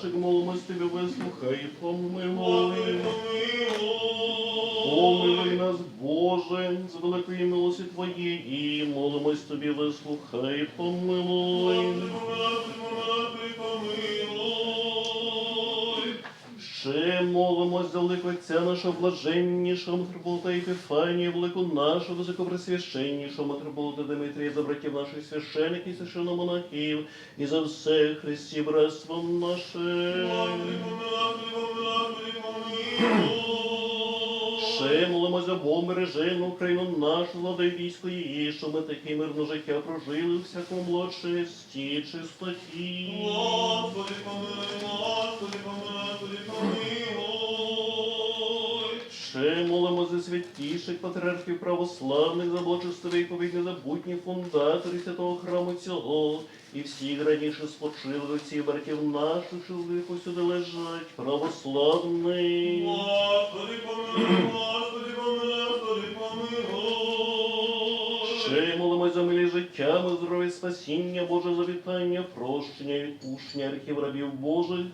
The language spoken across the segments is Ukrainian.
наших, молимось тобі, вислухай, і помилуй. Помилуй нас, Боже, з великої милості Твоєї, молимось тобі, вислухай. Помилуй, помилуй. Молимось за великого Отця нашого блаженнішого митрополита Епіфанія, велику нашого високопресвященнішого митрополита Дмитрія, за братів наших священиків, священномонахів, і за все Христі братство наше. Господи. Ще молимось за Бог бережену Україну нашу, влади військо її, що ми таке мирне життя прожили у всякому злочисті, чистоті. Господи, помилуй, Господи, помилуй, помилуй. Ще молимо за святіших патріархів православних, за благочестивих повік незабутніх фундаторів святого храму цього, і всіх раніше спочили отців братів наших, що в сюди лежать, православний. Господи, помилуй, Господи, помилуй. Життя, здоров'я, спасіння, Боже завітання, прощення, відпущення архів рабів Божих,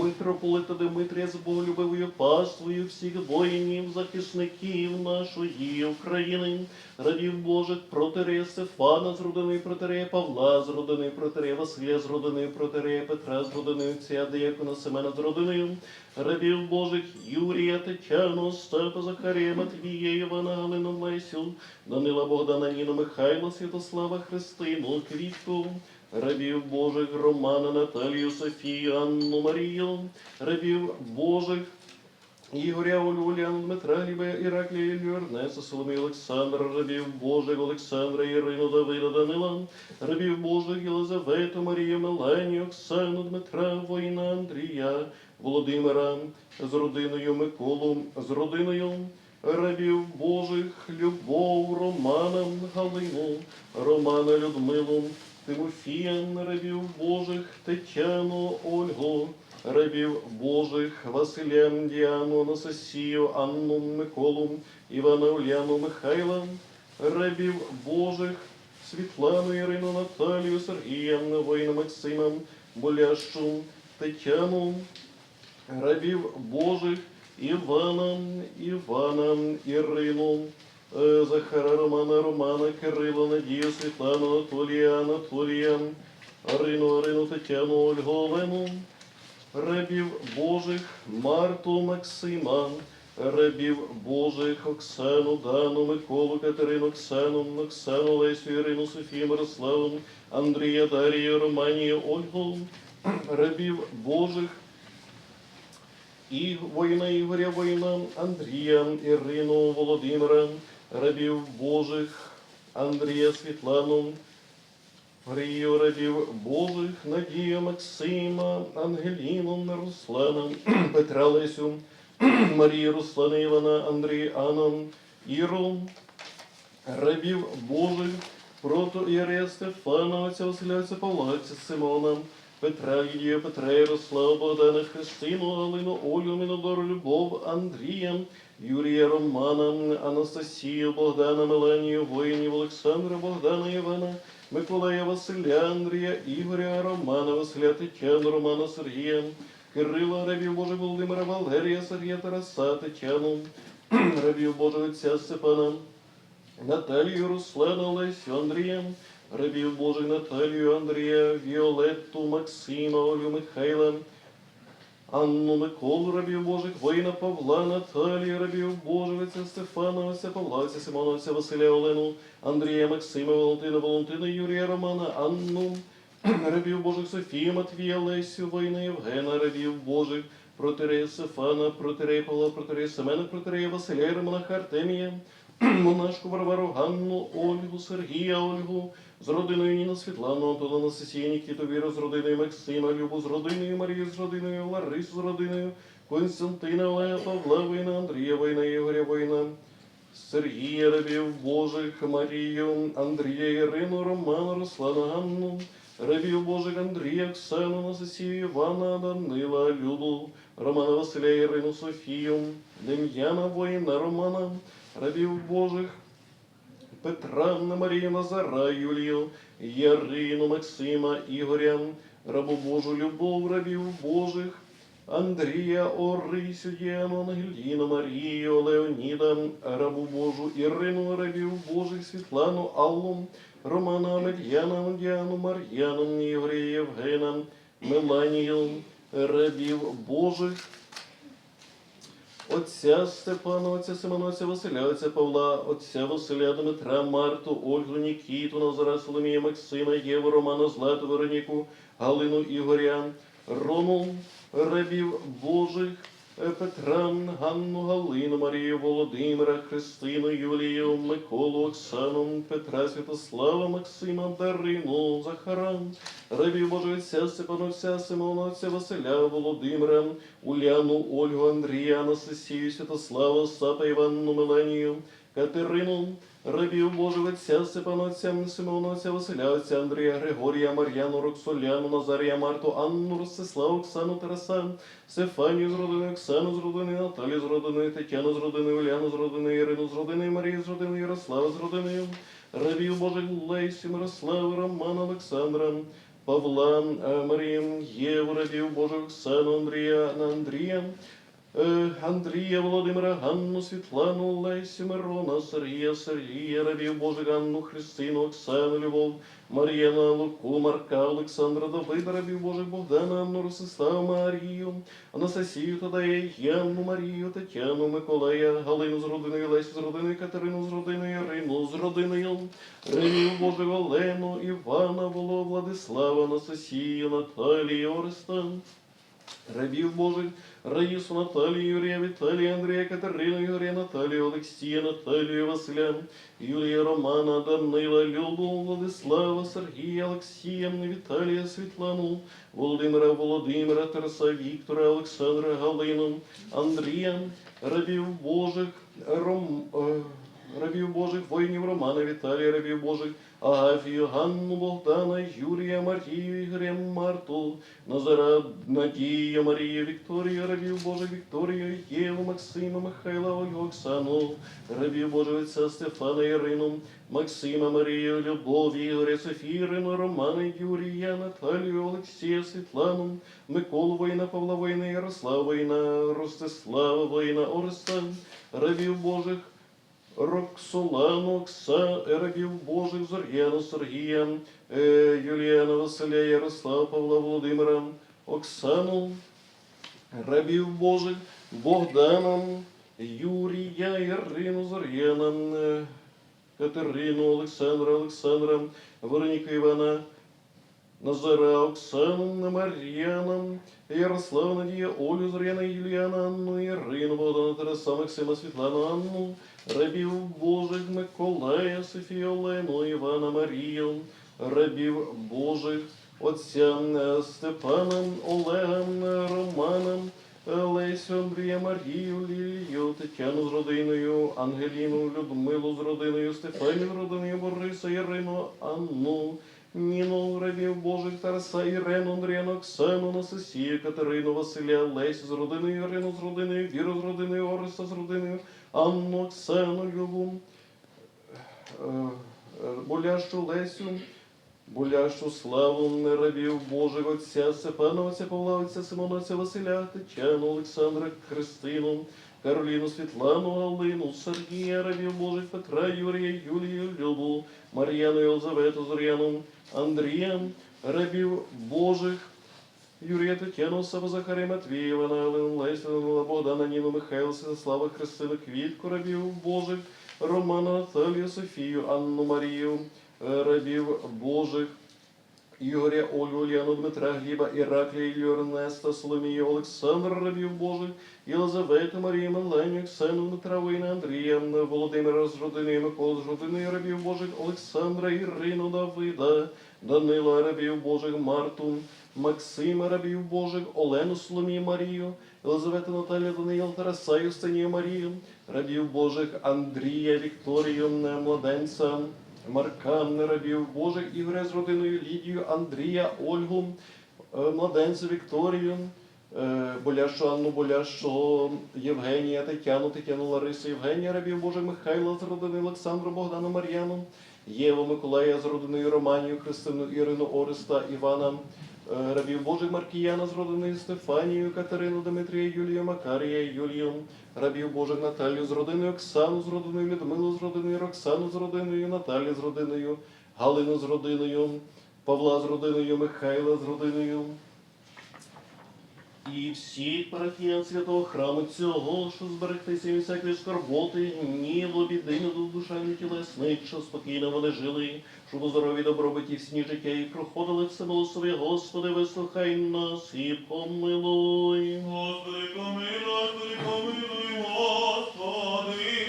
митрополита Дмитрія з боголюбивою паствою всіх воїнів, захисників нашої України, рабів Божих, протерея Стефана з родиною протерея Павла, з родиною протерея Василя, з родиною протерея Петра, з родиною отця Деякона Семена, з родиною рабів Божих Юрія, Тетяну, Остапа, Захарія, Матвія, Івана, Галину, Лесю, Данила, Богдана, Ніну, Михайла, Святослава, Христину, Квітку, рабів Божих Романа, Наталію, Софію, Анну, Марію, рабів Божих Ігоря, Олю, Уляну, Дмитра, Гліба, Іраклія, Ілью, Ернеса, Соломію, Олександра, рабів Божих, Олександра, Ірину, Давида, Данила, рабів Божих, Єлизавету, Марію, Меленію, Оксану, Дмитра, воїна, Андрія, Володимира, з родиною Миколу, з родиною рабів Божих, Любов, Романа, Галину, Романа, Людмилу, Тимофія, рабів Божих, Тетяну, Ольгу, рабів Божих, Василя, Діану, Анастасію, Анну, Миколу, Івана, Уляну, Михайла, рабів Божих, Світлану, Ірину, Наталію, Сергія, воїна Максима, Болящу, Тетяну, рабів Божих, Івана, Івана, Ірину, е, Захара, Романа, Романа, Кирила, Надію, Світлану, Анатолія, Анатолія, Арину, Арину, Тетяну, Ольгу, Олену, рабів Божих, Марту, Максима, рабів Божих, Оксану, Дану, Миколу, Катерину, Оксану, Оксану, Лесю, Ірину, Софію, Мирославу, Андрія, Дарію, Романію, Ольгу, рабів Божих, і воїна Ігоря, воїна Андрія, Ірину, Володимира, рабів Божих, Андрія, Світлану, Грію рабів Божих, Надію, Максима, Ангеліну, Руслана, Петра Лесю, Марію, Руслана, Івана, Андрія, Анну, Іру, рабів Божих, прото Єрея Стефана, отця Василя, Павла, отця Симона, Петра, Лідію, Петра, Ярослава, Богдана, Христину, Галину, Олю, Мінодору, Любов, Андрія, Юрія, Романа, Анастасію, Богдана, Меленію, воїнів, Олександра, Богдана, Івана, Миколая, Василя, Андрія, Ігоря, Романа, Василя, Тетяну, Романа, Сергія, Кирила, рабів Божих Володимира, Валерія, Сергія, Тараса, Тетяну, рабів Божого Отця Степана, Наталію, Руслана, Лесю, Андрія, рабів Божих Наталію, Андрія, Віолетту, Максима, Олю, Михайла, Анну Миколу, рабів Божих, воїна Павла, Наталію, рабів Божих, отця Стефана, отця Павла, отця Симона, отця Василя, Олену, Андрія, Максима, Валентина, Валентина, Юрія, Романа, Анну, рабів Божих, Софію, Матвія, Лесю, воїна Євгена, рабів Божих, протерея Стефана, протерея Павла, протерея Семена, протерея Василя, Романа, Артемія, монашку Варвару, Ганну, Ольгу, Сергія, Ольгу, з родиною Ніна Світлану, Антона, Анастасію, Нікіту, Віру, з родиною Максима, Любу, з родиною Марію, з родиною Ларису, з родиною Константина, Олега, Павла, Война, Андрія, Война, Ігоря, Война, Сергія, рабів Божих, Марію, Андрія, Ірину, Романа, Руслана, Ганну, рабів Божих, Андрія, Оксану, Анастасію, Івана, Данила, Люду, Романа, Василя, Ірину, Софію, Дем'яна, Воїна, Романа, рабів Божих, Петра, Марію, Назара, Юлію, Ярину, Максима, Ігоря, рабу Божу, любов рабів Божих, Андрія, Орисю, Діану, Ангеліну, Марію, Леоніда, рабу Божу, Ірину, рабів Божих, Світлану, Аллу, Романа, Амельяна, Діану, Мар'яну, Ігоря, Євгена, Меланію, рабів Божих, Отця Степана, отця Симона, отця Василя, отця Павла, отця Василя, Дмитра, Марту, Ольгу, Нікіту, Назара, Соломія, Максима, Єву, Романа, Злату, Вероніку, Галину, Ігоря, Рому, рабів Божих, е, Петра, Ганну, Галину, Марію, Володимира, Христину, Юлію, Миколу, Оксану, Петра, Святослава, Максима, Дарину, Захара, рабів Божих, отця Степана, отця Симона, отця Василя, Володимира, Уляну, Ольгу, Андрія, Анастасію, Святослава, Сапа, Іванну, Меленію, Катерину, рабів Божих, отця Степана, отця Симона, отця Василя, отця Андрія, Григорія, Мар'яну, Роксоляну, Назарія, Марту, Анну, Ростиславу, Оксану, Тараса, Стефанію з родини, Оксану з родини, Наталію з родини, Тетяну з родини, Уляну з родини, Ірину з родини, Марію з родини, Ярослава з родиною, рабів Божих, Лейсі, Мирослава, Романа, Олександра, Павла, е, Марію, Єву, Божих, Оксану, Андрія, Андрія, Андрія, Володимира, Ганну, Світлану, Лесю, Мирона, Сергія, Сергія, рабів Божих, Ганну, Христину, Оксану, Любов, Мар'яна, Луку, Марка, Олександра, Давида, рабів Божих, Богдана, Анну, Ростислава, Марію, Анастасію, Тадея, Янну, Марію, Тетяну, Миколая, Галину з родиною, Лесю з родиною, Катерину з родиною, Ірину з родиною, рабів Божих, Олену, Івана, Воло, Владислава, Анастасію, Наталію, Ореста, рабів Божих, Раїсу, Наталію, Юрія, Віталія, Андрія, Катерину, Юрія, Наталію, Олексія, Наталію, Василя, Юлія, Романа, Данила, Любу, Владислава, Сергія, Олексія, Віталія, Світлану, Володимира, Володимира, Тараса, Віктора, Олександра, Галину, Андрія, рабів Божих, Ром, е, рабів Божих, воїнів Романа, Віталія, рабів Божих, Агафію, Ганну, Богдана, Юрія, Марію, Ігоря, Марту, Назара, Надію, Марію, Вікторію, рабів Божих, Вікторію, Єву, Максима, Михайла, Ольгу, Оксану, рабів Божих, отця Стефана, Ірину, Максима, Марію, Любов, Ігоря, Софію, Ірину, Романа, Юрія, Наталію, Олексія, Світлану, Миколу, воїна, Павла, воїна, Ярослава, воїна, Ростислава, воїна, Ореста, рабів Божих, Роксолану, Окса, рабів Божих, Зор'яна, Сергія, е, Юліана, Василя, Ярослава, Павла, Володимира, Оксану, рабів Божих, Богдана, Юрія, Ірину, Зор'яна, е, Катерину, Олександра, Олександра, Вероніка Івана, Назара, Оксану, Мар'яна, Ярослава, Надія, Олю, Зор'яна, Юліана, Анну, Ірину, Богдана, Тараса, Максима, Світлану, Анну, рабів Божих, Миколая, Софію, Олену, Івана, Марію, рабів Божих, отця е, Степана, Олега, е, Романа, е, Лесю, Андрія, Марію, Лілію, Тетяну з родиною, Ангеліну, Людмилу з родиною, Стефанію з родиною, Бориса, Ірину, Анну, Ніну, рабів Божих, Тараса, Ірену, Андріану, Оксану, Насосію, Катерину, Василя, Лесю з родиною, Ірину з родиною, Віру з родиною, Ориса з родиною, Анну, Любу, е, е, Болящу Лесю, Болящу славу рабів Божих Отця Степана, Отця Павла, Отця Симона, Отця Василя, Тетяну, Олександра, Христину, Кароліну, Світлану, Галину, Сергія, рабів Божих, Петра, Юрія, Юлію, Любу, Мар'яну, Єлизавету, Зоряну, Андрія, рабів Божих, Юрія Тетяну, Матвія, Івана, Олену, Лесю, Данила, Богдана, Ніну, Михайла, Святослава, Христину, Квітку, рабів Божих, Романа, Наталію, Софію, Анну Марію, е, рабів Божих, Ігоря, Ольгу, Уляну, Дмитра, Гліба, Іраклія, Ілью, Ернеста, Соломію, Олександра, рабів Божих, Єлизавету, Марію, Меленю, Оксану, Дмитра, Воїна, Андрія, Володимира з родини, Миколи з родини рабів Божих, Олександра, Ірину, Давида, Данила, рабів Божих, Марту, Максима, рабів Божих, Олену, Соломію, Марію, Єлизавету, Наталію, Даниїл, Тараса, Юстинію, Марію, рабів Божих, Андрія, Вікторію, Младенця, Марка, рабів Божих, Ігоря з родиною, Лідію, Андрія, Ольгу, е, Младенця, Вікторію, е, Боляшу Анну, Боляшу Євгенія, Тетяну, Тетяну Ларису, Євгенія, рабів Божих, Михайла з родини, Олександру, Богдану, Мар'яну, Єву, Миколая з родиною Романію, Христину, Ірину, Ореста, Івана, Рабів Божих Маркіяна з родини Стефанію, Катерину, Дмитрія, Юлію, Макарія, Юлію, рабів Божих Наталію з родиною, Оксану з родиною, Людмилу з родиною, Роксану з родиною, Наталію з родиною, Галину з родиною, Павла з родиною, Михайла з родиною. І всіх парафіян святого храму цього, що зберегтися від всякої скорботи, гніву, біди, душевні тілесних, що спокійно вони жили, щоб у здорові добробиті всі життя і проходили все милосові, Господи, вислухай нас і помилуй. Господи, помилуй, помилуй, Господи,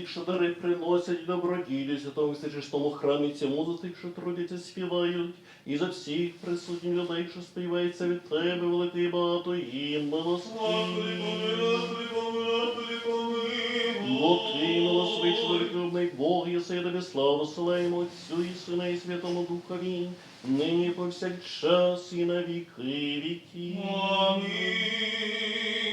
тих, що дари приносять доброділі святому всечистому храмі цьому, за тих, що трудяться, співають, і за всіх присутніх людей, що співається від тебе, великий багато Господи, помилуй. Бо ти милосвий чоловіклюбний Бог, єси я тобі славу селаємо Отцю і Сина і Святому Духові, нині повсякчас і на віки віків. Амінь.